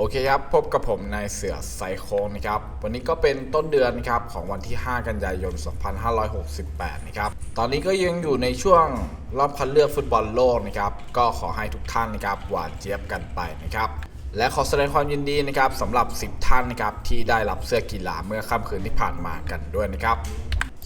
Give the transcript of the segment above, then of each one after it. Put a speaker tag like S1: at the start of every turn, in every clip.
S1: โอเคครับ พบกับผมนายเสือไซโคงนะครับ วันนี้ก็เป็นต้นเดือนครับของวันที่ 5 กันยายน 2568 นะครับ ตอนนี้ก็ยังอยู่ในช่วงรอบคัดเลือกฟุตบอลโลกนะครับ ก็ขอให้ทุกท่านนะครับหวานเจี๊ยบกันไปนะครับ และขอแสดงความยินดีนะครับสำหรับ 10 ท่านนะครับที่ได้รับเสื้อกีฬาเมื่อค่ำคืนที่ผ่านมากันด้วยนะครับ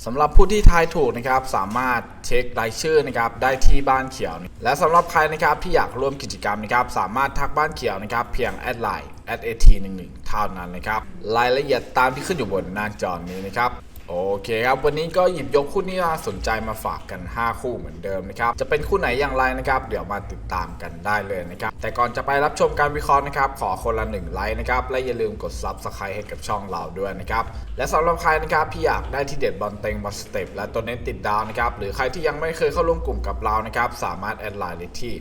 S1: สำหรับผู้ที่ทายถูกนะครับสามารถเช็ครายชื่อนะครับได้ที่บ้านเขียว และสำหรับใครนะครับที่อยากร่วมกิจกรรมนะครับสามารถทักบ้านเขียวนะครับเพียงแอดไลน์แอดเอทีหนึ่งหนึ่งเท่านั้นนะครับรายละเอียดตามที่ขึ้นอยู่บนหน้าจอนี้นะครับ โอเคครับ วันนี้ก็หยิบยกคู่ที่น่าสนใจมาฝากกัน 5 คู่เหมือนเดิมนะครับ จะเป็นคู่ไหนอย่างไรนะครับ เดี๋ยวมาติดตามกันได้เลยนะครับ แต่ก่อนจะไปรับชมการวิเคราะห์นะครับ ขอคนละ1ไลค์นะครับ และอย่าลืมกด Subscribe ให้กับช่องเราด้วยนะครับ และสำหรับใครนะครับที่อยากได้ที่เด็ดบอลเต็งบอลสเต็ปและตัวเน้นติดดาวนะครับ หรือใครที่ยังไม่เคยเข้าร่วมกลุ่มกับเรานะครับ สามารถแอดไลน์เลยที่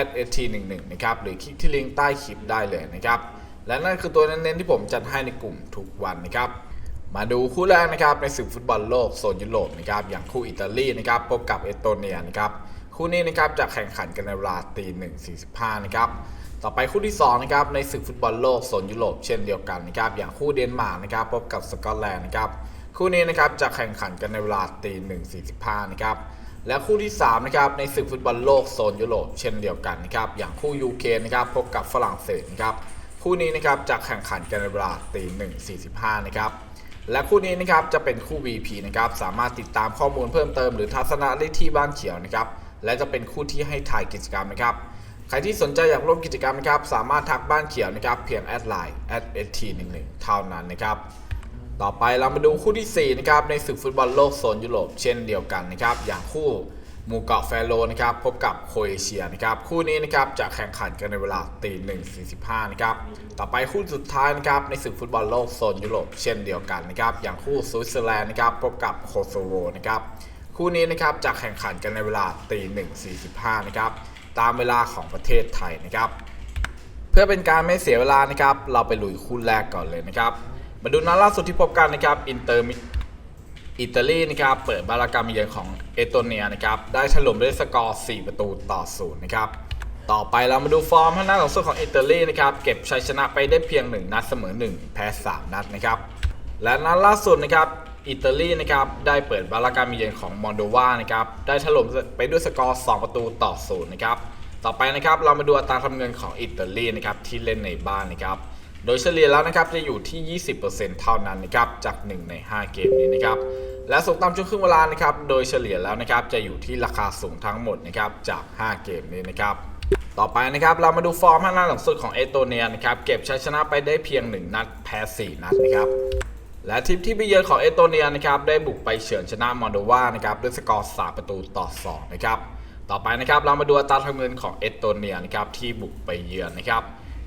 S1: @at11 นะครับ หรือคลิกที่ลิงก์ใต้คลิปได้เลยนะครับ และนั่นคือตัวเน้นๆที่ผมจัดให้ในกลุ่มทุกวันนะครับ มาดูคู่แรกนะครับในศึกฟุตบอลโลกโซนยุโรปนะครับอย่างคู่อิตาลีนะครับพบกับเอสโตเนียนะครับคู่นี้นะครับจะแข่งขันกันในเวลาตีหนึ่งสี่สิบห้านะครับต่อไปคู่ที่2นะครับในศึกฟุตบอลโลกโซนยุโรปเช่นเดียวกันนะครับอย่างคู่เดนมาร์กนะครับพบกับสกอตแลนด์นะครับคู่นี้นะครับจะแข่งขันกันในเวลาตีหนึ่งสี่สิบห้านะครับและคู่ที่3นะครับในศึกฟุตบอลโลกโซนยุโรปเช่นเดียวกันนะครับอย่างคู่ยูเครนนะครับพบกับฝรั่งเศสนะครับคู่นี้นะครับจะแข่งขันกันในเวลาตีหนึ่งสี่สิบห้านะครับ และคู่นี้นะครับจะเป็นคู่ VP นะครับสามารถติดตามข้อมูลเพิ่มเติมหรือทัศนะได้ที่บ้านเขียวนะครับและจะเป็นคู่ที่ให้ถ่ายกิจกรรมนะครับใครที่สนใจอยากร่วมกิจกรรมนะครับสามารถทักบ้านเขียวนะครับเพียงแอดไลน์แอดเอทหนึ่งเท่านั้นนะครับต่อไปเรามาดูคู่ที่4นะครับในศึกฟุตบอลโลกโซนยุโรปเช่นเดียวกันนะครับอย่างคู่ หมู่เกาะแฟโรนะครับพบกับโคเอเชียนะครับคู่นี้นะครับจะแข่งขันกันในเวลาตีหนึ่งสี่สิบห้านะครับต่อไปคู่สุดท้ายนะครับในศึกฟุตบอลโลกโซนยุโรปเช่นเดียวกันนะครับอย่างคู่สวิตเซอร์แลนด์นะครับพบกับโคโซโวนะครับคู่นี้นะครับจะแข่งขันกันในเวลาตีหนึ่งสี่สิบห้านะครับตามเวลาของประเทศไทยนะครับ เพื่อเป็นการไม่เสียเวลานะครับเราไปลุยคู่แรกก่อนเลยนะครับมาดูนัดล่าสุดที่พบกันนะครับอินเตอร์อิตาลีนะครับเปิดบารากรรมเยือนของ เอโตเนียนะครับได้ถล่มด้วยสกอร์ 4 ประตูต่อศูนย์นะครับต่อไปเรามาดูฟอร์มทางด้าของส่วนของอิตาลีนะครับเก็บชัยชนะไปได้เพียง 1 นัดเสมอ 1 แพ้ 3 นัดนะครับและนัดล่าสุดนะครับอิตาลีนะครับได้เปิดบารากรรมเยือนของมอนโดวานะครับได้ถล่มไปด้วยสกอร์ 2 ประตูต่อศูนย์นะครับต่อไปนะครับเรามาดูอัตราทำเงินของอิตาลีนะครับที่เล่นในบ้านนะครับ โดยเฉลี่ยแล้วนะครับจะอยู่ที่ 20%เท่านั้นนะครับจาก 1 ใน 5 เกมนี้นะครับและสูงต่ำช่วงครึ่งเวลานะครับโดยเฉลี่ยแล้วนะครับจะอยู่ที่ราคาสูงทั้งหมดนะครับจาก 5 เกมนี้นะครับต่อไปนะครับเรามาดูฟอร์มข้าน้าหลังสุดของเอโตเนียนะครับเก็บชัยชนะไปได้เพียง 1 นัดแพ้ 4 นัดนะครับและทีมที่ไปเยือนของเอโตเนียนะครับได้บุกไปเฉือนชนะมอลโดวานะครับด้วยสกอร์ 3 ประตูต่อ 2 นะครับต่อไปนะครับเรามาดูอัตราทำเงินของเอโตเนียนะครับที่บุกไปเยือนนะครับ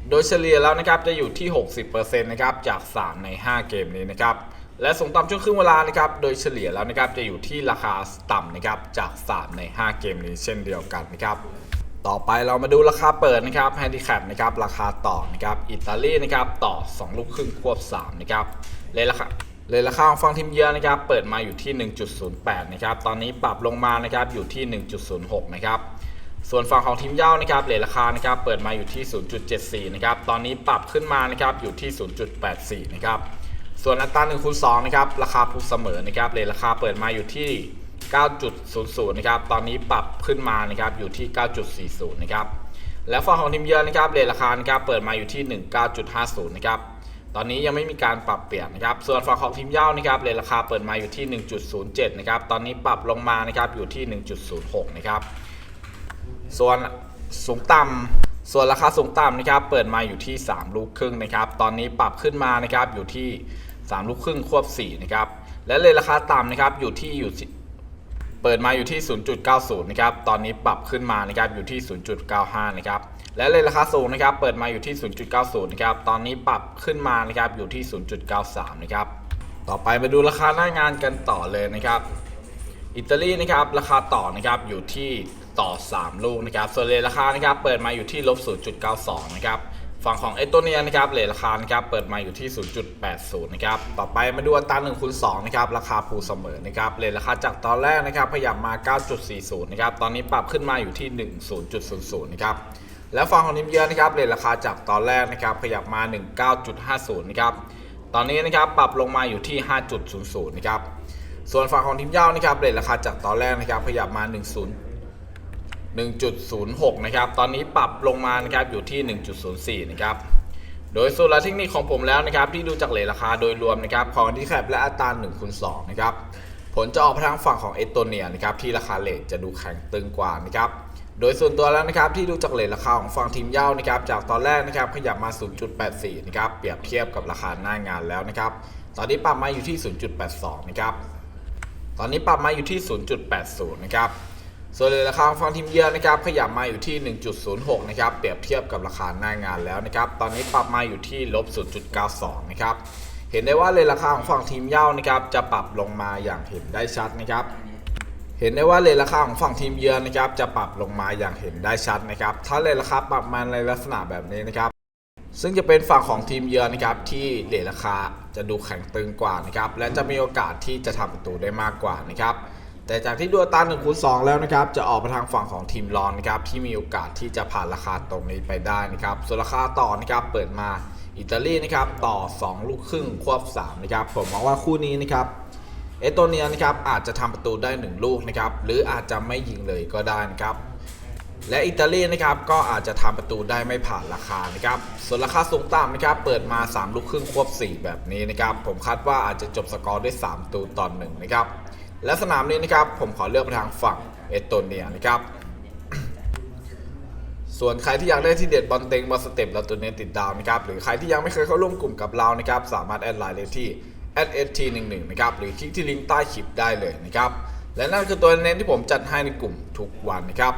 S1: โดยเฉลี่ยแล้วนะครับจะอยู่ที่ 60%นะครับจาก 3 ใน 5 เกมนี้นะครับและสูงต่ำช่วงครึ่งเวลานะครับโดยเฉลี่ยแล้วนะครับจะอยู่ที่ราคาต่ำนะครับจาก 3 ใน 5 เกมนี้เช่นเดียวกันนะครับต่อไปเรามาดูราคาเปิดนะครับแฮนดิแคปนะครับราคาต่อนะครับอิตาลีนะครับต่อ 2 ลูกครึ่งควบ3นะครับเลยราคาเลยราคาของฝั่งทีมเยือนนะครับเปิดมาอยู่ที่ 1.08 นะครับตอนนี้ปรับลงมานะครับอยู่ที่ 1.06 นะครับ ส่วนฝั่งของทีมเย้านะครับเลยราคานะครับเปิดมาอยู่ที่ 0.74 นะครับ ตอนนี้ปรับขึ้นมานะครับอยู่ที่ 0.84 นะครับ ส่วนอัตรา1คูณ2นะครับราคาผู้เสมอนะครับเลยราคาเปิดมาอยู่ที่ 9.00 นะครับ ตอนนี้ปรับขึ้นมานะครับอยู่ที่ 9.40 นะครับ และฝั่งของทีมเยือนนะครับเรทราคานะครับเปิดมาอยู่ที่ 19.50 นะครับ ตอนนี้ยังไม่มีการปรับเปลี่ยนนะครับ ส่วนฝั่งของทีมเย้านะครับเรทราคาเปิดมาอยู่ที่ 1.07 นะครับ ตอนนี้ปรับลงมานะครับอยู่ที่ 1.06 นะครับ ส่วนสูงต่ำส่วนราคาสูงต่ำนะครับ เปิดมาอยู่ที่ 3 ลูกครึ่งนะครับ ตอนนี้ปรับขึ้นมานะครับอยู่ที่ 3 ลูกครึ่งควบ4นะครับ และเลยราคาต่ำนะครับอยู่ที่อยู่เปิดมาอยู่ที่ 0.90 นะครับ ตอนนี้ปรับขึ้นมานะครับอยู่ที่ 0.95 นะครับ และเลยราคาสูงนะครับ เปิดมาอยู่ที่ 0.90 นะครับ ตอนนี้ปรับขึ้นมานะครับอยู่ที่ 0.93 นะครับ ต่อไปมาดูราคาหน้างานกันต่อเลยนะครับ อิตาลีนะครับ ราคาต่อนะครับอยู่ที่ ต่อ 3 ลูกนะครับส่วนเลทราคานะครับเปิดมาอยู่ที่ลบ0.92นะครับฝั่งของเอสโตเนียนะครับเลทราคานะครับเปิดมาอยู่ที่ 0.80 นะครับ ต่อไปมาดูอัตรา1คูณ2นะครับ ราคาภูเสมอนะครับเลทราคาจากตอนแรกนะครับขยับมา 9.40 นะครับ ตอนนี้ปรับขึ้นมาอยู่ที่ 10.00 นะครับ แล้วฝั่งของทีมเยือนนะครับเรทราคาจากตอนแรกนะครับขยับมา 19.50 นะครับ ตอนนี้นะครับปรับลงมาอยู่ที่ 5.00 นะครับ ส่วนฝั่งของทีมเย้านะครับเรทราคาจากตอนแรกนะครับขยับมา 10 1.06 นะครับ ตอนนี้ปรับลงมานะครับอยู่ที่ 1.04 นะครับ โดยสูตรและเทคนิคของผมแล้วนะครับ ที่ดูจากเลทราคาโดยรวมนะครับ ของที่แคบและอัตรา1คูณ2นะครับ ผลจะออกทางฝั่งของเอสโตเนียนะครับ ที่ราคาเลทจะดูแข็งตึงกว่านะครับ โดยส่วนตัวแล้วนะครับ ที่ดูจากเลทราคาของฝั่งทีมเย้านะครับ จากตอนแรกนะครับขยับมา 0.84 นะครับ เปรียบเทียบกับราคาหน้างานแล้วนะครับ ตอนนี้ปรับมาอยู่ที่ 0.82 นะครับ ตอนนี้ปรับมาอยู่ที่ 0.80 นะครับ ส่วนเลยราคาของฝั่งทีมเยือนนะครับขยับมาอยู่ที่ 1.06 นะครับ เปรียบเทียบกับราคาหน้างานแล้วนะครับ ตอนนี้ปรับมาอยู่ที่ลบ 0.92 นะครับ เห็นได้ว่าเลยราคาของฝั่งทีมเย้านะครับ จะปรับลงมาอย่างเห็นได้ชัดนะครับ เห็นได้ว่าเลยราคาของฝั่งทีมเยือนนะครับ จะปรับลงมาอย่างเห็นได้ชัดนะครับ ถ้าเลยราคาปรับมาในลักษณะแบบนี้นะครับ ซึ่งจะเป็นฝั่งของทีมเยือนนะครับ ที่เลทราคาจะดูแข็งตึงกว่านะครับ และจะมีโอกาสที่จะทำประตูได้มากกว่านะครับ แต่จากที่ดูอัตรา1คูณ2แล้วนะครับ จะออกไปทางฝั่งของทีมรองนะครับ ที่มีโอกาสที่จะผ่านราคาตรงนี้ไปได้นะครับ ส่วนราคาต่อนะครับเปิดมาอิตาลีนะครับต่อ 2 ลูกครึ่งควบ3นะครับผมมองว่าคู่นี้นะครับเอสโตเนียนะครับอาจจะทำประตูได้ 1 ลูกนะครับหรืออาจจะไม่ยิงเลยก็ได้นะครับและอิตาลีนะครับก็อาจจะทำประตูได้ไม่ผ่านราคานะครับส่วนราคาสูงต่ำนะครับเปิดมา 3 ลูกครึ่งควบ 4 แบบนี้นะครับผมคาดว่าอาจจะจบสกอร์ด้วย3ประตูต่อหนึ่งนะครับ และสนามนี้นะครับผมขอเลือกไปทางฝั่งเอสโตเนียนะครับ ส่วนใครที่อยากได้ที่เด็ดบอลเต็งบอลสเต็ปเราตัวเน้นติดดาวนะครับ หรือใครที่ยังไม่เคยเข้าร่วมกลุ่มกับเรานะครับ สามารถแอดไลน์เลยที่ @st11 นะครับ หรือคลิกที่ลิงก์ใต้คลิปได้เลยนะครับ และนั่นคือตัวเน้นที่ผมจัดให้ในกลุ่มทุกวันนะครับ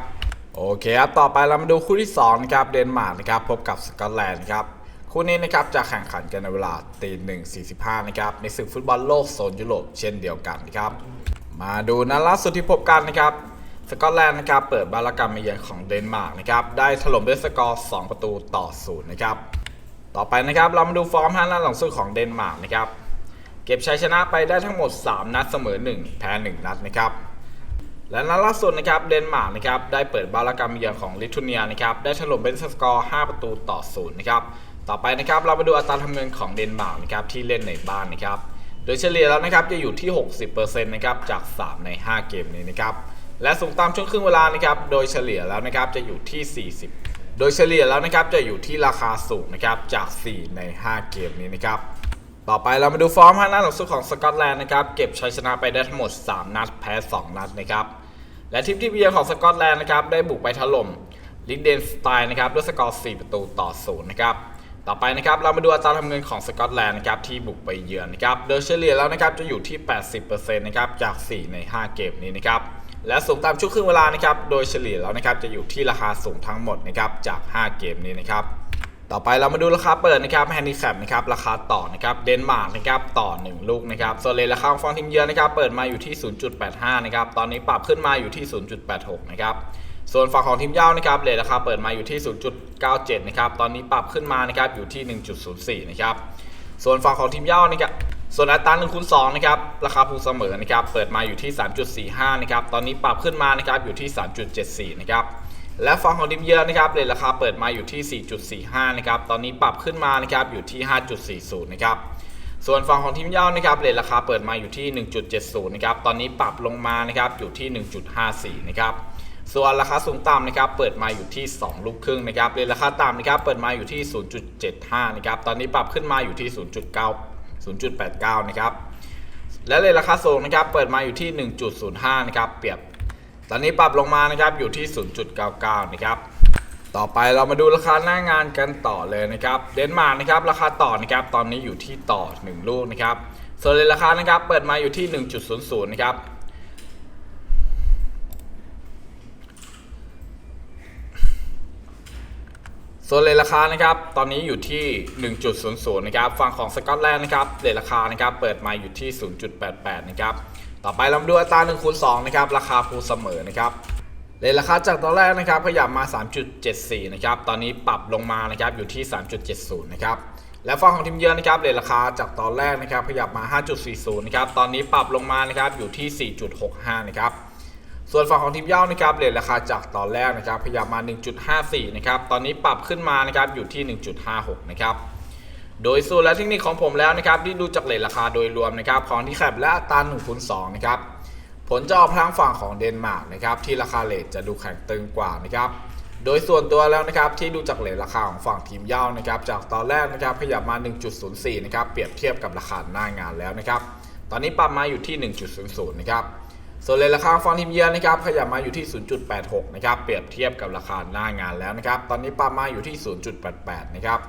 S1: โอเคครับ ต่อไปเรามาดูคู่ที่2นะครับเดนมาร์กนะครับพบกับสกอตแลนด์นะครับคู่นี้นะครับจะแข่งขันกันในเวลาตีหนึ่งสี่สิบห้านะครับในศึกฟุตบอลโลกโซนยุโรปเช่นเดียวกันนะครับ มาดูนัดล่าสุดที่พบกันนะครับ สกอตแลนด์นะครับ เปิดบาลกรรมมาเยือนของเดนมาร์กนะครับ ได้ถล่มด้วยสกอร์ 2 ประตูต่อศูนย์นะครับ ต่อไปนะครับ เรามาดูฟอร์ม5นัดหลังสุดของเดนมาร์กนะครับ เก็บชัยชนะไปได้ทั้งหมด 3 นัดเสมอ 1 แพ้ 1 นัดนะครับ และนัดล่าสุดนะครับ เดนมาร์กนะครับ ได้เปิดบาลกรรมเยือนของลิทัวเนียนะครับ ได้ถล่มเป็นสกอร์ 5 ประตูต่อศูนย์นะครับ ต่อไปนะครับ เรามาดูอัตราทำเงินของเดนมาร์กนะครับ ที่เล่นในบ้านนะครับ โดยเฉลี่ยแล้วนะครับจะอยู่ที่ 60%นะครับจาก 3 ใน 5 เกมนี้นะครับและสูงตามช่วงครึ่งเวลานะครับโดยเฉลี่ยแล้วนะครับจะอยู่ที่ 40 โดยเฉลี่ยแล้วนะครับจะอยู่ที่ราคาสูงนะครับจาก 4 ใน 5 เกมนี้นะครับต่อไปเรามาดูฟอร์ม5นัดหลังสุดของสกอตแลนด์นะครับเก็บชัยชนะไปได้ทั้งหมด 3 นัดแพ้ 2 นัดนะครับและทีมที่เยือนของสกอตแลนด์นะครับได้บุกไปถล่มลิดเดนสไตน์นะครับด้วยสกอร์ 4 ประตูต่อศูนย์นะครับ ต่อไปนะครับเรามาดูอัตราทำเงินของสกอตแลนด์นะครับที่บุกไปเยือนนะครับโดยเฉลี่ยแล้วนะครับจะอยู่ที่ 80%นะครับจาก 4 ใน 5 เกมนี้นะครับและสูงตามช่วงครึ่งเวลานะครับโดยเฉลี่ยแล้วนะครับจะอยู่ที่ราคาสูงทั้งหมดนะครับจาก 5 เกมนี้นะครับต่อไปเรามาดูราคาเปิดนะครับแฮนดิแคปนะครับราคาต่อนะครับเดนมาร์กนะครับต่อ 1 ลูกนะครับส่วนเลราคาของฟองทีมเยือนนะครับเปิดมาอยู่ที่ 0.85 นะครับตอนนี้ปรับขึ้นมาอยู่ที่ 0.86 นะครับ ส่วนฝั่งของทีมเย้านะครับเลทราคาเปิดมาอยู่ที่ 0.97 นะครับ ตอนนี้ปรับขึ้นมานะครับอยู่ที่ 1.04 นะครับ ส่วนฝั่งของทีมเย้านะครับ ส่วนอัตรา1คูณ2นะครับ ราคาผูเสมอนะครับ เปิดมาอยู่ที่ 3.45 นะครับ ตอนนี้ปรับขึ้นมานะครับอยู่ที่ 3.74 นะครับ และฝั่งของทีมเยือนนะครับเรทราคาเปิดมาอยู่ที่ 4.45 นะครับ ตอนนี้ปรับขึ้นมานะครับอยู่ที่ 5.40 นะครับส่วนฝั่งของทีมเย้านะครับเรทราคาเปิดมาอยู่ที่ 1.70 นะครับ ตอนนี้ปรับลงมานะครับอยู่ที่ 1.54 นะครับ ส่วนราคาสูงต่ำนะครับเปิดมาอยู่ที่ 2 ลูกครึ่งนะครับเรทราคาต่ำนะครับเปิดมาอยู่ที่ 0.75 นะครับตอนนี้ปรับขึ้นมาอยู่ที่ 0.9 0.89 นะครับและเรทราคาสูงนะครับเปิดมาอยู่ที่ 1.05 นะครับเปรียบ ตอนนี้ปรับลงมานะครับอยู่ที่ 0.99 นะครับต่อไปเรามาดูราคาหน้างานกันต่อเลยนะครับ เดนมาร์กนะครับราคาต่อนะครับตอนนี้อยู่ที่ต่อ 1 ลูกนะครับส่วนเลยราคานะครับเปิดมาอยู่ที่ 1.00 นะครับ ส่วนเลทราคานะครับตอนนี้อยู่ที่ 1.00นะครับฝั่งของสกอตแลนด์นะครับเลทราคานะครับเปิดมาอยู่ที่ 0.88นะครับต่อไปเราดูอัตรา1คูณ2นะครับราคาภูเสมอนะครับเลทราคาจากตอนแรกนะครับขยับมา 3.74นะครับตอนนี้ปรับลงมานะครับอยู่ที่ 3.70นะครับและฝั่งของทีมเยือนนะครับเลทราคาจากตอนแรกนะครับขยับมา 5.40นะครับตอนนี้ปรับลงมานะครับอยู่ที่ 4.65นะครับ ส่วนฝั่งของทีมเย่านะครับเรทราคาจากตอนแรกนะครับขยับมมา 1.54 นะครับ ตอนนี้ปรับขึ้นมานะครับอยู่ที่ 1.56 นะครับ โดยสูตรและเทคนิคของผมแล้วนะครับ ที่ดูจากเรทราคาโดยรวมนะครับของที่แคบและอัตรา1คูณ2นะครับ ผลจะออกทางฝั่งของเดนมาร์กนะครับที่ราคาเลทจะดูแข็งตึงกว่านะครับ โดยส่วนตัวแล้วนะครับที่ดูจากเลทราคาของฝั่งทีมเย่านะครับจากตอนแรกนะครับขยับมา 1.04 นะครับเปรียบเทียบกับราคาหน้างานแล้วนะครับ ตอนนี้ปรับมาอยู่ที่ 1.00 นะครับ ส่วนเลทราคาฝั่งทีมเยือนนะครับขยับมาอยู่ที่ 0.86 นะครับ เปรียบเทียบกับราคาหน้างานแล้วนะครับ ตอนนี้ปรับมาอยู่ที่ 0.88 นะครับ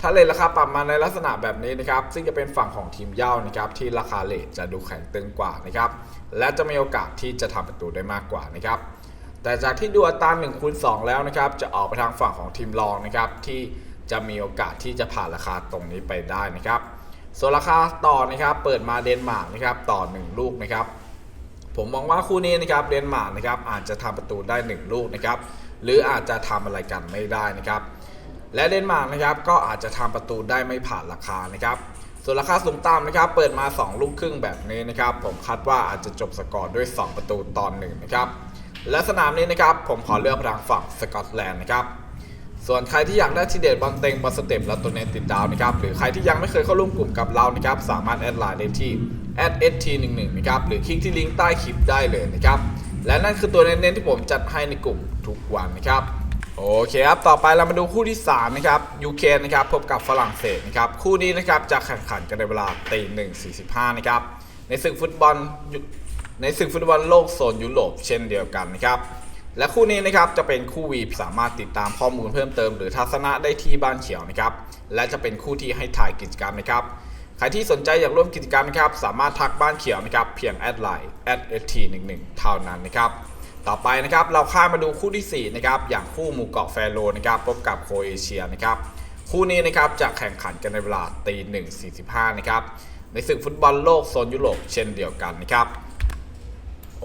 S1: ถ้าเลทราคาปรับมาในลักษณะแบบนี้นะครับ ซึ่งจะเป็นฝั่งของทีมเย่านะครับ ที่ราคาเลทจะดูแข็งตึงกว่านะครับ และจะมีโอกาสที่จะทำประตูได้มากกว่านะครับ แต่จากที่ดูอัตรา1คูณ2แล้วนะครับ จะออกไปทางฝั่งของทีมรองนะครับ ที่จะมีโอกาสที่จะผ่านราคาตรงนี้ไปได้นะครับ ส่วนราคาต่อนะครับ เปิดมาเดนมาร์กนะครับ ต่อ 1 ลูกนะครับ ผมมองว่าคู่นี้นะครับเดนมาร์กนะครับอาจจะทำประตูได้ 1 ลูกนะครับหรืออาจจะทำอะไรกันไม่ได้นะครับและเดนมาร์กนะครับก็อาจจะทำประตูได้ไม่ผ่านราคานะครับส่วนราคาสูงต่ำนะครับเปิดมา 2 ลูกครึ่งแบบนี้นะครับผมคาดว่าอาจจะจบสกอร์ด้วย 2 ประตูตอนหนึ่งนะครับและสนามนี้นะครับผมขอเลือกทางฝั่งสกอตแลนด์นะครับ ส่วนใครที่อยากได้ทีเด็ดบอลเต็งบอลสเต็ปและตัวเน็ตติดดาวนะครับหรือใครที่ยังไม่เคยเข้าร่วมกลุ่มกับเรานะครับสามารถแอดไลน์ได้ที่ @st11 นะครับหรือคลิกที่ลิงก์ใต้คลิปได้เลยนะครับและนั่นคือตัวเน้นๆที่ผมจัดให้ในกลุ่มทุกวันนะครับโอเคครับ ต่อไปเรามาดูคู่ที่ 3 นะครับยูเครนนะครับพบกับฝรั่งเศสนะครับ คู่นี้นะครับจะแข่งขันกันในเวลาตีหนึ่งสี่สิบห้านะครับ ในศึกฟุตบอลในศึกฟุตบอลโลกโซนยุโรปเช่นเดียวกันนะครับ และคู่นี้นะครับจะเป็นคู่วีสามารถติดตามข้อมูลเพิ่มเติมหรือทัศนะได้ที่บ้านเขียวนะครับและจะเป็นคู่ที่ให้ถ่ายกิจกรรมนะครับใครที่สนใจอยากร่วมกิจกรรมนะครับสามารถทักบ้านเขียวนะครับเพียงแอดไลน์ @st11 เท่านั้นนะครับต่อไปนะครับเราข้ามมาดูคู่ที่4นะครับอย่างคู่หมู่เกาะแฟโรนะครับพบกับโคเอเชียนะครับคู่นี้นะครับจะแข่งขันกันในเวลาตีหนึ่งสี่สิบห้านะครับในศึกฟุตบอลโลกโซนยุโรปเช่นเดียวกันนะครับ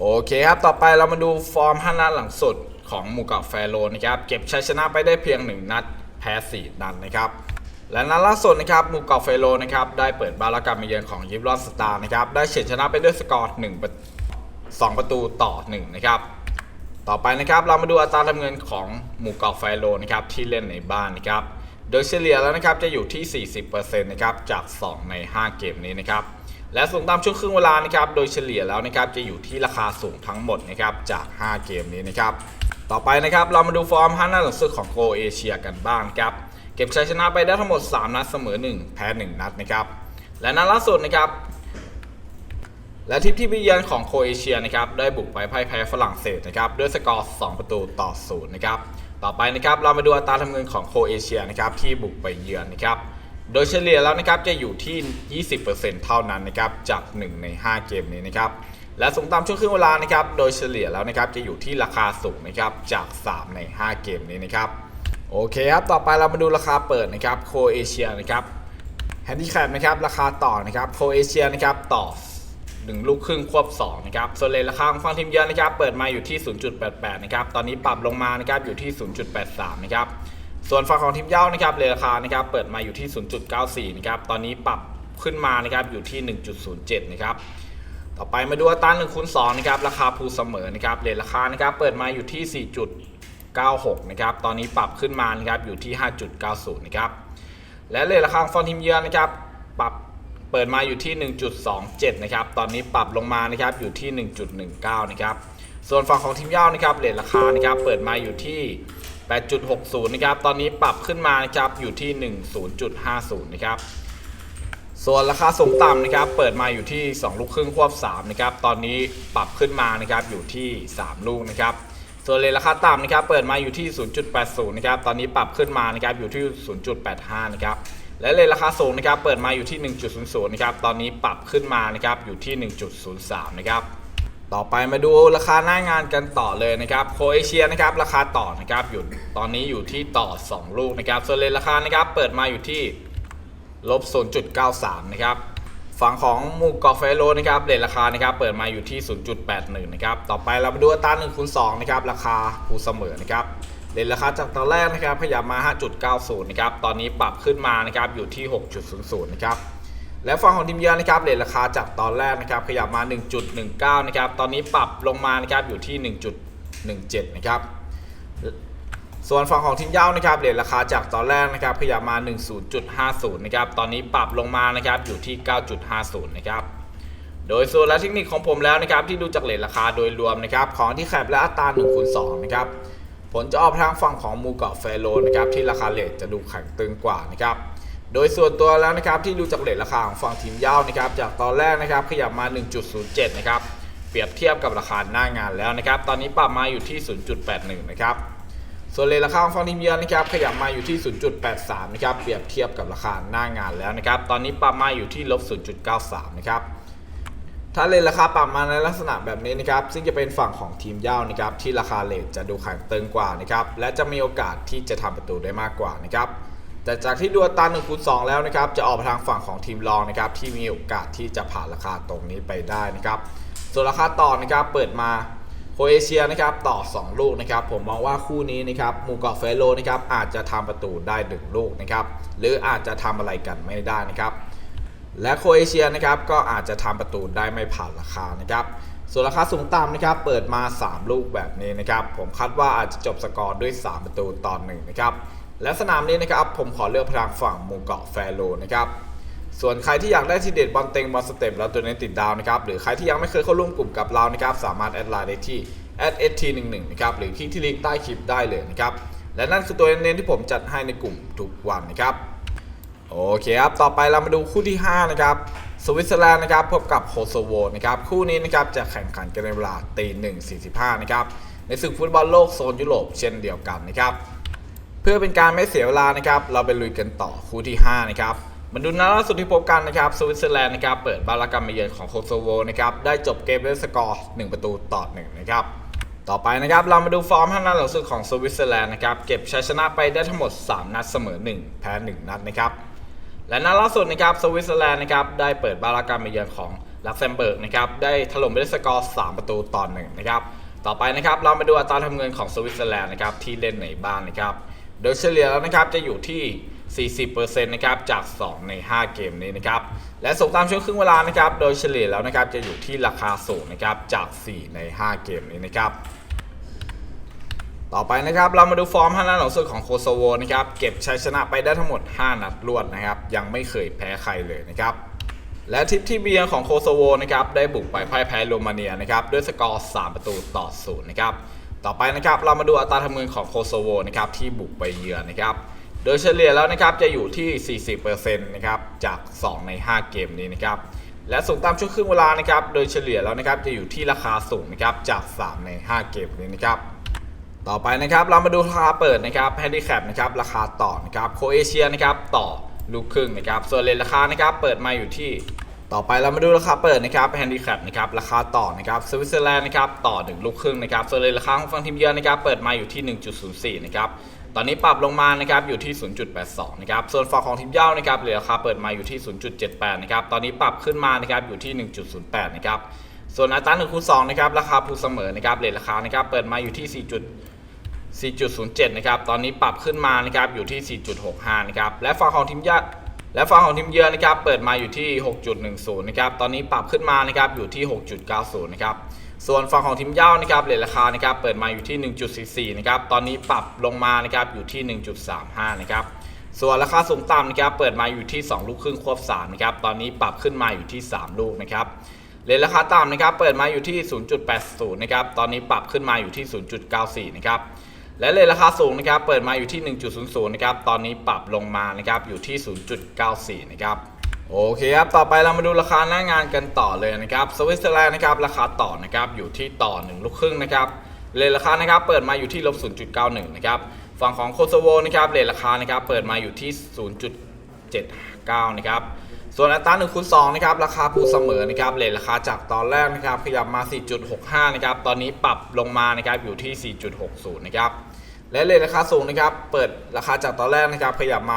S1: โอเคครับ ต่อไปเรามาดูฟอร์ม5นัดหลังสุดของหมู่เกาะแฟโรนะครับ เก็บชัยชนะไปได้เพียง 1 นัด แพ้ 4 นัดนะครับ และนัดล่าสุดนะครับหมู่เกาะเฟโรนะครับ ได้เปิดบารับการมาเยือนของยิปรอนสตาร์นะครับ ได้เฉือนชนะไปด้วยสกอร์1ประ2ประตูต่อ 1 นะครับ ต่อไปนะครับเรามาดูอัตราดำเนินของหมู่เกาะไฟโลนะครับที่เล่นในบ้านนะครับ โดยเฉลี่ยแล้วนะครับจะอยู่ที่ 40%นะครับจาก 2 ใน 5 เกมนี้นะครับ และสูงตามช่วงครึ่งเวลานะครับ โดยเฉลี่ยแล้วนะครับจะอยู่ที่ราคาสูงทั้งหมดนะครับจาก 5 เกมนี้นะครับ ต่อไปนะครับเรามาดูฟอร์ม5นัดหลังสุดของโกเอเชียกันบ้างครับ เก็บชัยชนะไปได้ทั้งหมด 3 นัดเสมอ 1 แพ้ 1 นัดนะครับ และนัดล่าสุดนะครับ และทิปที่ไปเยือนของโคเอเชียนะครับได้บุกไปพ่ายแพ้ฝรั่งเศสนะครับด้วยสกอร์ 2 ประตูต่อศูนย์นะครับ ต่อไปนะครับเรามาดูอัตราทำเงินของโคเอเชียนะครับที่บุกไปเยือนนะครับ โดยเฉลี่ยแล้วนะครับจะอยู่ที่ 20%เท่านั้นนะครับจาก 1 ใน 5 เกมนี้นะครับและสูงตามช่วงครึ่งเวลานะครับโดยเฉลี่ยแล้วนะครับจะอยู่ที่ราคาสูงนะครับจาก 3 ใน 5 เกมนี้นะครับโอเคครับต่อไปเรามาดูราคาเปิดนะครับโคเอเชียนะครับแฮนดี้แคปนะครับราคาต่อนะครับโคเอเชียนะครับต่อหนึ่งลูกครึ่งควบ2นะครับส่วนเลราคาของฝั่งทีมเยือนนะครับเปิดมาอยู่ที่ 0.88 นะครับตอนนี้ปรับลงมานะครับอยู่ที่ 0.83 นะครับ ส่วนฝั่งของทีมเย้านะครับเลทราคานะครับเปิดมาอยู่ที่ 0.94 นะครับ ตอนนี้ปรับขึ้นมานะครับอยู่ที่ 1.07 นะครับ ต่อไปมาดูอัตรา1คูณ2นะครับราคาภูเสมอนะครับเลทราคานะครับเปิดมาอยู่ที่ 4.96 นะครับ ตอนนี้ปรับขึ้นมานะครับอยู่ที่ 5.90 นะครับ และเลทราคาของฝั่งทีมเยือนนะครับปรับเปิดมาอยู่ที่ 1.27 นะครับ ตอนนี้ปรับลงมานะครับอยู่ที่ 1.19 นะครับ ส่วนฝั่งของทีมเย่านะครับเรทราคานะครับเปิดมาอยู่ที่ 8.60 นะครับ ตอนนี้ปรับขึ้นมานะครับ อยู่ที่ 10.50 นะครับ ส่วนราคาสูงต่ำนะครับ เปิดมาอยู่ที่ 2 ลูกครึ่งควบ 3 นะครับ ตอนนี้ปรับขึ้นมานะครับ อยู่ที่ 3 ลูกนะครับ ส่วนเลทราคาต่ำนะครับ เปิดมาอยู่ที่ 0.80 นะครับ ตอนนี้ปรับขึ้นมานะครับ อยู่ที่ 0.85 นะครับ และเลทราคาสูงนะครับ เปิดมาอยู่ที่ 1.00 นะครับ ตอนนี้ปรับขึ้นมานะครับ อยู่ที่ 1.03 นะครับ ต่อไปมาดูราคาหน้างานกันต่อเลยนะครับโคเอเชียนะครับราคาต่อนะครับอยู่ตอนนี้อยู่ที่ต่อ 2 ลูกนะครับส่วนเลทราคานะครับเปิดมาอยู่ที่ลบ 0.93 นะครับฝั่งของมู่เกาะเฟโลนะครับเรทราคานะครับเปิดมาอยู่ที่ 0.81 นะครับต่อไปเรามาดูอัตรา1คูณ2นะครับราคาคูเสมอนะครับเรทราคาจากตอนแรกนะครับขยับมา 5.90 นะครับตอนนี้ปรับขึ้นมานะครับอยู่ที่ 6.00 นะครับ และฝั่งของทีมเยือนนะครับเรทราคาจากตอนแรกนะครับขยับมา 1.19 นะครับ ตอนนี้ปรับลงมานะครับอยู่ที่ 1.17 นะครับ ส่วนฝั่งของทีมเย้านะครับเรทราคาจากตอนแรกนะครับขยับมา 10.50 นะครับ ตอนนี้ปรับลงมานะครับอยู่ที่ 9.50 นะครับโดยส่วนและเทคนิคของผมแล้วนะครับที่ดูจากเรทราคาโดยรวมนะครับของที่แคบและอัตรา1คูณ2นะครับผลจะออกทางฝั่งของมูเกาะเฟโลนะครับที่ราคาเลทจะดูแข็งตึงกว่านะครับ โดยส่วนตัวแล้วนะครับที่ดูจากเรทราคาของฝั่งทีมเย้านะครับจากตอนแรกนะครับขยับมา 1.07 นะครับเปรียบเทียบกับราคาหน้างานแล้วนะครับตอนนี้ปรับมาอยู่ที่ 0.81 นะครับส่วนเลทราคาของฝั่งทีมเยือนนะครับขยับมาอยู่ที่ 0.83 นะครับเปรียบเทียบกับราคาหน้างานแล้วนะครับตอนนี้ปรับมาอยู่ที่ลบ 0.93 นะครับถ้าเลทราคาปรับมาในลักษณะแบบนี้นะครับซึ่งจะเป็นฝั่งของทีมเย่านะครับที่ราคาเลทจะดูแข็งตึงกว่านะครับและจะมีโอกาสที่จะทำประตูได้มากกว่านะครับ แต่จากที่ดูอัตรา1คูณ2แล้วนะครับ จะออกไปทางฝั่งของทีมรองนะครับ ที่มีโอกาสที่จะผ่านราคาตรงนี้ไปได้นะครับ ส่วนราคาต่อนะครับเปิดมาโคเอเชียนะครับต่อ 2 ลูกนะครับ ผมมองว่าคู่นี้นะครับหมูเกาะเฟโลนะครับอาจจะทำประตูได้ 1 ลูกนะครับหรืออาจจะทำอะไรกันไม่ได้นะครับและโคเอเชียนะครับก็อาจจะทำประตูได้ไม่ผ่านราคานะครับส่วนราคาสูงต่ำนะครับเปิดมา 3 ลูกแบบนี้นะครับผมคาดว่าอาจจะจบสกอร์ด้วย 3 ประตูต่อหนึ่งนะครับ และสนามนี้นะครับผมขอเลือกพลังฝั่งหมูเกาะแฟโลนะครับส่วนใครที่อยากได้ทีเด็ดบอลเต็งบอลสเต็ปแล้วตัวนี้ติดดาวนะครับหรือใครที่ยังไม่เคยเข้าร่วมกลุ่มกับเรานะครับสามารถแอดไลน์ได้ที่ @st11 นะครับหรือคลิกที่ลิงก์ใต้คลิปได้เลยนะครับและนั่นคือตัวเน้นๆที่ผมจัดให้ในกลุ่มทุกวันนะครับโอเคครับต่อไปเรามาดูคู่ที่ 5 นะครับสวิตเซอร์แลนด์นะครับพบกับโคโซโวนะครับคู่นี้นะครับจะแข่งขันกันในเวลาตีหนึ่งสี่สิบห้านะครับในศึกฟุตบอลโลกโซนยุโรปเช่นเดียวกันนะครับ เพื่อเป็นการไม่เสียเวลานะครับ เราไปลุยกันต่อคู่ที่ 5 นะครับมาดูนัดล่าสุดที่พบกันนะครับสวิตเซอร์แลนด์นะครับเปิดบานรับการมเยือนของโคโซโวนะครับได้จบเกมด้วยสกอร์ 1 ประตูต่อ 1 นะครับต่อไปนะครับเรามาดูฟอร์มห้านัดหลังสุดของสวิตเซอร์แลนด์นะครับเก็บชัยชนะไปได้ทั้งหมด 3 นัดเสมอ 1 แพ้ 1 นัดนะครับและนัดล่าสุดนะครับสวิตเซอร์แลนด์นะครับได้เปิดบานรับการมเยือนของลักเซมเบิร์กนะครับได้ถล่มไปด้วยสกอร์ 3 ประตูต่อ 1 นะครับต่อไปนะครับเรามาดูอัตราทำเงินของสวิตเซอร์แลนด์นะครับที่เล่นในบ้านนะครับ โดยเฉลี่ยแล้วนะครับจะอยู่ที่40%นะครับจาก 2 ใน 5 เกมนี้นะครับและส่งตามช่วงครึ่งเวลานะครับโดยเฉลี่ยแล้วนะครับจะอยู่ที่ราคาสูงนะครับจาก 4 ใน 5 เกมนี้นะครับต่อไปนะครับเรามาดูฟอร์ม5นัดหลังสุดของโคโซโวนะครับเก็บชัยชนะไปได้ทั้งหมด 5 นัดรวดนะครับยังไม่เคยแพ้ใครเลยนะครับและทริปที่เบียร์ของโคโซโวนะครับได้บุกไปพ่ายแพ้โรมาเนียนะครับด้วยสกอร์ 3 ประตูต่อศูนย์นะครับ ต่อไปนะครับเรามาดูอัตราทำเงินของโคโซโวนะครับที่บุกไปเยือนนะครับโดยเฉลี่ยแล้วนะครับจะอยู่ที่ 40%นะครับจาก 2 ใน 5 เกมนี้นะครับและสูงตามช่วงครึ่งเวลานะครับโดยเฉลี่ยแล้วนะครับจะอยู่ที่ราคาสูงนะครับจาก 3 ใน 5 เกมนี้นะครับต่อไปนะครับเรามาดูราคาเปิดนะครับแฮนดิแคปนะครับราคาต่อนะครับโคเอเชียนะครับต่อลูกครึ่งนะครับส่วนเลนราคานะครับเปิดมาอยู่ที่ ต่อไปเรามาดูราคาเปิดนะครับแฮนดิแคปนะครับราคาต่อนะครับสวิตเซอร์แลนด์นะครับต่อหนึ่งลูกครึ่งนะครับส่วนเลนราคาของฝั่งทีมเยือนนะครับเปิดมาอยู่ที่ 1.04 นะครับตอนนี้ปรับลงมานะครับอยู่ที่ 0.82 นะครับส่วนฝั่งของทีมเย้านะครับเหลือราคาเปิดมาอยู่ที่ 0.78 นะครับตอนนี้ปรับขึ้นมานะครับอยู่ที่ 1.08 นะครับส่วนอัตรา1คูณ2นะครับราคาผูเสมอนะครับเลทราคานะครับเปิดมาอยู่ที่ 4. 4.07 นะครับตอนนี้ปรับขึ้นมานะครับอยู่ที่ 4.65 นะครับและฝั่งของทีมยัด และฝั่งของทีมเยือนนะครับเปิดมาอยู่ที่ 6.10 นะครับตอนนี้ปรับขึ้นมานะครับอยู่ที่ 6.90 นะครับส่วนฝั่งของทีมเย้านะครับเรทราคานะครับเปิดมาอยู่ที่ 1.44 นะครับตอนนี้ปรับลงมานะครับอยู่ที่ 1.35 นะครับส่วนราคาสูงต่ำนะครับเปิดมาอยู่ที่ 2 ลูกครึ่งควบ3นะครับตอนนี้ปรับขึ้นมาอยู่ที่ 3 ลูกนะครับเลทราคาต่ำนะครับเปิดมาอยู่ที่ 0.80 นะครับตอนนี้ปรับขึ้นมาอยู่ที่ 0.94 นะครับ และเลทราคาสูงนะครับ เปิดมาอยู่ที่ 1.00 นะครับ ตอนนี้ปรับลงมานะครับ อยู่ที่ 0.94 นะครับ โอเคครับ ต่อไปเรามาดูราคาหน้างานกันต่อเลยนะครับ สวิตเซอร์แลนด์นะครับ ราคาต่อนะครับ อยู่ที่ต่อ 1 ลูกครึ่งนะครับ เลทราคานะครับ เปิดมาอยู่ที่ลบ 0.91 นะครับ ฝั่งของโคโซโวนะครับ เลทราคานะครับ เปิดมาอยู่ที่ 0.79 นะครับ ส่วนอัตรา1คูณ2นะครับราคาผู้เสมอนะครับเลทราคาจากตอนแรกนะครับขยับมา 4.65 นะครับตอนนี้ปรับลงมานะครับอยู่ที่ 4.60 นะครับและเลทราคาสูงนะครับเปิดราคาจากตอนแรกนะครับขยับมา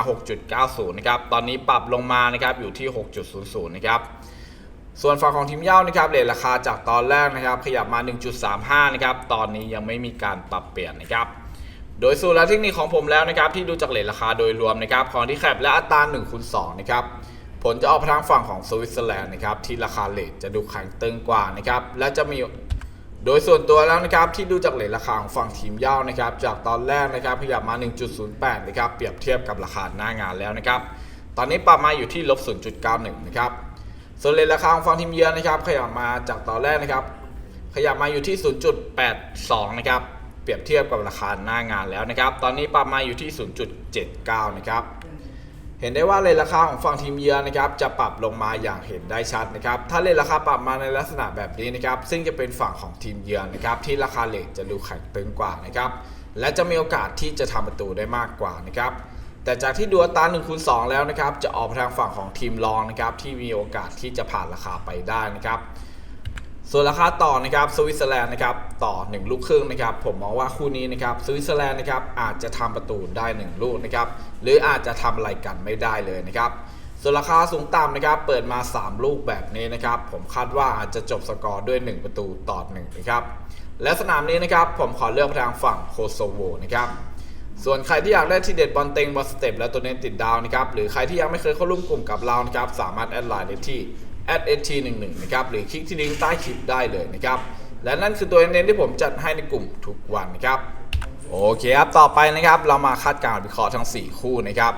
S1: 6.90 นะครับตอนนี้ปรับลงมานะครับอยู่ที่ 6.00 นะครับส่วนฝั่งของทีมเย้านะครับเลทราคาจากตอนแรกนะครับขยับมา 1.35 นะครับตอนนี้ยังไม่มีการปรับเปลี่ยนนะครับโดยสูตรและเทคนิคของผมแล้วนะครับที่ดูจากเลทราคาโดยรวมนะครับของที่แคปและอัตรา1คูณ2นะครับ ผลจะออกไปทางฝั่งของสวิตเซอร์แลนด์นะครับที่ราคาเลทจะดูแข็งตึงกว่านะครับและจะมีโดยส่วนตัวแล้วนะครับที่ดูจากเลทราคาของฝั่งทีมเย่านะครับจากตอนแรกนะครับขยับมา 1.08 นะครับเปรียบเทียบกับราคาหน้างานแล้วนะครับตอนนี้ปรับมาอยู่ที่ลบ 0.91 นะครับส่วนเลทราคาของฝั่งทีมเยือนนะครับขยับมาจากตอนแรกนะครับขยับมาอยู่ที่ 0.82 นะครับเปรียบเทียบกับราคาหน้างานแล้วนะครับตอนนี้ปรับมาอยู่ที่ 0.79 นะครับ เห็นได้ว่าเลทราคาของฝั่งทีมเยือนนะครับจะปรับลงมาอย่างเห็นได้ชัดนะครับถ้าเลทราคาปรับมาในลักษณะแบบนี้นะครับซึ่งจะเป็นฝั่งของทีมเยือนนะครับที่ราคาเลทจะดูแข็งตึงกว่านะครับและจะมีโอกาสที่จะทำประตูได้มากกว่านะครับแต่จากที่ดูอัตา1คูณ2แล้วนะครับจะออกทางฝั่งของทีมรองนะครับที่มีโอกาสที่จะผ่านราคาไปได้นะครับ ส่วนราคาต่อนะครับสวิตเซอร์แลนด์นะครับต่อ 1 ลูกครึ่งนะครับผมมองว่าคู่นี้นะครับสวิตเซอร์แลนด์นะครับอาจจะทำประตูได้ 1 ลูกนะครับหรืออาจจะทำอะไรกันไม่ได้เลยนะครับส่วนราคาสูงต่ำนะครับเปิดมา 3 ลูกแบบนี้นะครับผมคาดว่าอาจจะจบสกอร์ด้วย 1 ประตูต่อ1นะครับและสนามนี้นะครับผมขอเลือกทางฝั่งโคโซโวนะครับส่วนใครที่อยากได้ทีเด็ดบอลเต็งบอลสเต็ปและตัวเน้นติดดาวนะครับหรือใครที่ยังไม่เคยเข้าร่วมกลุ่มกับเรานะครับสามารถแอดไลน์ได้ที่ @st11 นะครับหรือคลิกที่ลิงก์ใต้คลิปได้เลยนะครับและนั่นคือตัวเน้นที่ผมจัดให้ในกลุ่มทุกวันนะครับโอเคครับต่อไปนะครับเรามาคาดการณ์วิเคราะห์ทั้ง 4 คู่นะครับ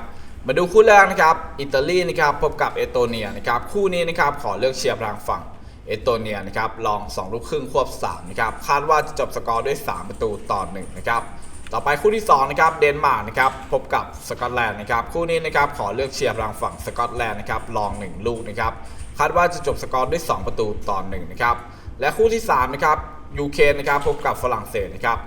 S1: มาดูคู่แรกนะครับอิตาลีนะครับพบกับเอโตเนียนะครับคู่นี้นะครับขอเลือกเชียร์พลังฝั่งเอโตเนียนะครับลอง 2 ลูกครึ่งควบ3นะครับคาดว่าจะจบสกอร์ด้วย 3 ประตูต่อ1นะครับต่อไปคู่ที่2นะครับเดนมาร์กนะครับพบกับสกอตแลนด์นะครับคู่นี้นะครับขอเลือกเชียร์พลังฝั่งสกอตแลนด์นะครับลอง 1 ลูกนะครับ คาดว่าจะจบสกอร์ด้วย 2 ประตูต่อ1นะครับและคู่ที่3นะครับยูเครนนะครับพบกับฝรั่งเศสนะครับ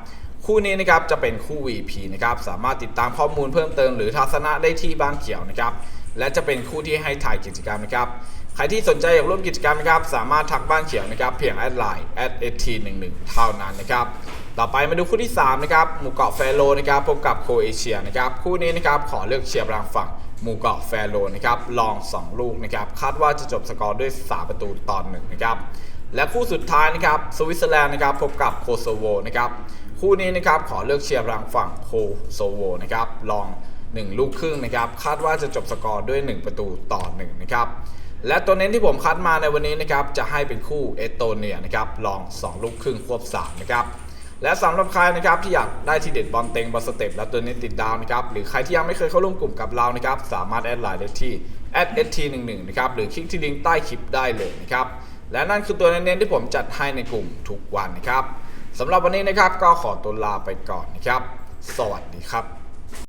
S1: คู่นี้นะครับจะเป็นคู่ VP นะครับสามารถติดตามข้อมูลเพิ่มเติมหรือทัศนะได้ที่บ้านเขียวนะครับและจะเป็นคู่ที่ให้ถ่ายกิจกรรมนะครับใครที่สนใจอยากร่วมกิจกรรมนะครับสามารถทักบ้านเขียวนะครับเพียงแอดไลน์ @st11 เท่านั้นนะครับต่อไปมาดูคู่ที่3นะครับหมู่เกาะแฟโรนะครับพบกับโคเอเชียนะครับคู่นี้นะครับขอเลือกเชียร์บางฝั่ง หมู่เกาะแฟโรนะครับลอง 2 ลูกนะครับคาดว่าจะจบสกอร์ด้วย 3 ประตูต่อ1นะครับและคู่สุดท้ายนะครับสวิตเซอร์แลนด์นะครับพบกับโคโซโวนะครับคู่นี้นะครับขอเลือกเชียร์บางฝั่งโคโซโวนะครับลอง 1 ลูกครึ่งนะครับคาดว่าจะจบสกอร์ด้วย 1 ประตูต่อ1นะครับและตัวเน้นที่ผมคัดมาในวันนี้นะครับจะให้เป็นคู่เอสโตเนียนะครับลอง 2 ลูกครึ่งควบ3นะครับ และสำหรับใครนะครับที่อยากได้ทีเด็ดบอลเต็งบอลสเต็ปและตัวนี้ติดดาวนะครับหรือใครที่ยังไม่เคยเข้าร่วมกลุ่มกับเรานะครับสามารถแอดไลน์ได้ที่ @st11 นะครับหรือคลิกที่ลิงก์ใต้คลิปได้เลยนะครับและนั่นคือตัวเน้นๆที่ผมจัดให้ในกลุ่มทุกวันนะครับสำหรับวันนี้นะครับก็ขอตัวลาไปก่อนนะครับ สวัสดีครับ